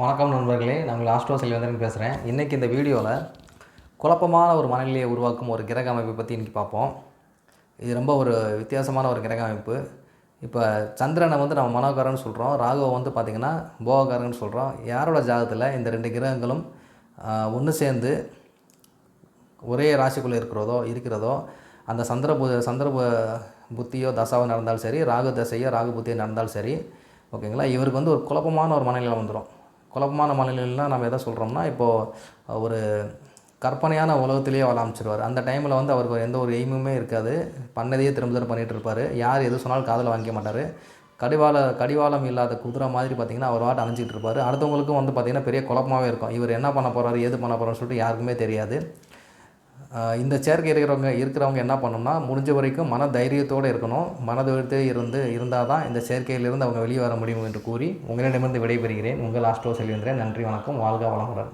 வணக்கம் நண்பர்களே நான் உங்கள் ஆஸ்ட்ரோ செல்வேந்திரன் பேசுகிறேன் இன்றைக்கி இந்த வீடியோவில் குழப்பமான ஒரு மனநிலையை உருவாக்கும் ஒரு கிரக அமைப்பை பற்றி இன்றைக்கி பார்ப்போம். இது ரொம்ப ஒரு வித்தியாசமான ஒரு கிரக அமைப்பு. இப்போ சந்திரனை வந்து நம்ம மனோகரன்னு சொல்கிறோம் ராகுவை வந்து பார்த்திங்கன்னா போகக்காரன்னு சொல்கிறோம் யாரோட ஜாதகத்தில் இந்த ரெண்டு கிரகங்களும் ஒன்று சேர்ந்து ஒரே ராசிக்குள்ளே இருக்கிறதோ இருக்கிறதோ அந்த சந்திர பு சந்திர புத்தியோ தசாவோ நடந்தாலும் சரி ராகு தசையோ ராகு புத்தியோ நடந்தாலும் சரி ஓகேங்களா? இவருக்கு வந்து ஒரு குழப்பமான ஒரு மனநிலை வந்துடும் குழப்பமான மனநிலைலாம் நம்ம எதை சொல்கிறோம்னா இப்போது ஒரு கற்பனையான உலகத்திலேயே வாழ ஆரம்பிச்சிருவார் அந்த டைமில் வந்து அவருக்கு எந்த ஒரு எய்முமே இருக்காது. பண்ணதையே திரும்ப திரும்ப பண்ணிகிட்டு இருப்பார். யார் எது சொன்னாலும் காதில் வாங்கிக்க மாட்டார். கடிவாள கடிவாளம் இல்லாத குதிரை மாதிரி பார்த்தீங்கன்னா அவர் வாட்டு அணைஞ்சிட்டு இருப்பார். அடுத்தவங்களுக்கும் வந்து பார்த்திங்கன்னா பெரிய குழப்பமாகவே இருக்கும். இவர் என்ன பண்ண போகிறாரு ஏது பண்ண போகிறாருன்னு சொல்லிட்டு யாருக்குமே தெரியாது. இந்த சேர்க்கை இருக்கிறவங்க இருக்கிறவங்க என்ன பண்ணணும்னா முடிஞ்ச வரைக்கும் மன தைரியத்தோடு இருக்கணும். மனதைரியத்தே இருந்து இருந்தால் தான் இந்த சேர்க்கையிலிருந்து அவங்க வெளியே வர முடியும் என்று கூறி உங்களிடமிருந்து விடைபெறுகிறேன். உங்கள் ஆஸ்ட்ரோ செல்கின்றேன் நன்றி வணக்கம். வாழ்க வளமுடன்.